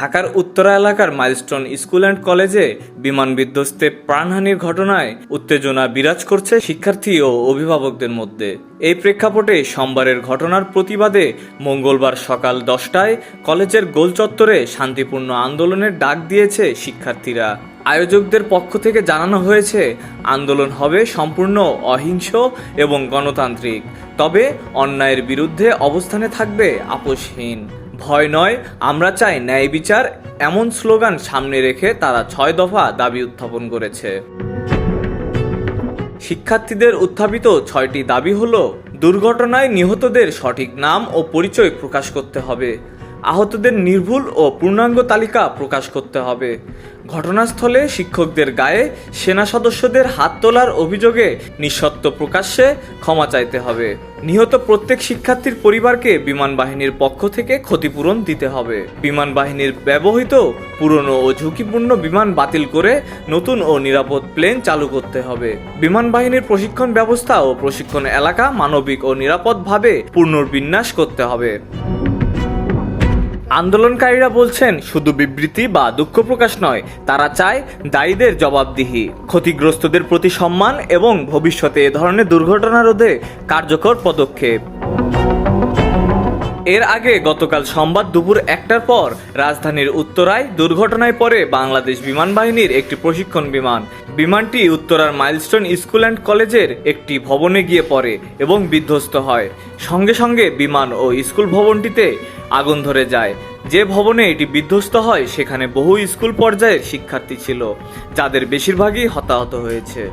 ঢাকার উত্তরা এলাকার milestone school and কলেজে বিমান বিধ্বস্তে প্রাণহানির ঘটনায় উত্তেজনা বিরাজ করছে শিক্ষার্থী ও অভিভাবকদের মধ্যে। এই প্রেক্ষাপটে সোমবারের ঘটনার প্রতিবাদে মঙ্গলবার সকাল দশটায় কলেজের গোল চত্বরে শান্তিপূর্ণ আন্দোলনের ডাক দিয়েছে শিক্ষার্থীরা। আয়োজকদের পক্ষ থেকে জানানো হয়েছে, আন্দোলন হবে সম্পূর্ণ অহিংস এবং গণতান্ত্রিক। তবে অন্যায়ের বিরুদ্ধে অবস্থানে থাকবে আপোষহীন। ভয় নয়, আমরা চাই ন্যায় বিচার, এমন স্লোগান সামনে রেখে তারা ছয় দফা দাবি উত্থাপন করেছে। শিক্ষার্থীদের উত্থাপিত ছয়টি দাবি হল, দুর্ঘটনায় নিহতদের সঠিক নাম ও পরিচয় প্রকাশ করতে হবে। আহতদের নির্ভুল ও পূর্ণাঙ্গ তালিকা প্রকাশ করতে হবে। ঘটনাস্থলে শিক্ষকদের গায়ে সেনা সদস্যদের হাত তোলার অভিযোগে নিঃসত্ব প্রকাশ্যে ক্ষমা চাইতে হবে। নিহত প্রত্যেক শিক্ষার্থীর পরিবারকে বিমান বাহিনীর পক্ষ থেকে ক্ষতিপূরণ দিতে হবে। বিমান বাহিনীর ব্যবহৃত পুরনো ও ঝুঁকিপূর্ণ বিমান বাতিল করে নতুন ও নিরাপদ প্লেন চালু করতে হবে। বিমান বাহিনীর প্রশিক্ষণ ব্যবস্থা ও প্রশিক্ষণ এলাকা মানবিক ও নিরাপদভাবে পুনর্বিন্যাস করতে হবে। আন্দোলনকারীরা বলছেন, শুধু বিবৃতি বা দুঃখ প্রকাশ নয়, তারা চায় দায়ীদের জবাবদিহি। ক্ষতিগ্রস্তদের প্রতি সম্মান এবং ভবিষ্যতে এ ধরনের দুর্ঘটনা রোধে কার্যকর পদক্ষেপ। এর আগে গতকাল সোমবার দুপুর একটার পর রাজধানীর উত্তরায় দুর্ঘটনায় পড়ে বাংলাদেশ বিমান বাহিনীর একটি প্রশিক্ষণ বিমান। বিমানটি উত্তরার মাইলস্টোন স্কুল অ্যান্ড কলেজের একটি ভবনে গিয়ে পড়ে এবং বিধ্বস্ত হয়। সঙ্গে সঙ্গে বিমান ও স্কুল ভবনটিতে আগুন ধরে যায়। যে ভবনে এটি বিধ্বস্ত হয়, সেখানে বহু স্কুল পর্যায়ের শিক্ষার্থী ছিল, যাদের বেশিরভাগই হতাহত হয়েছে।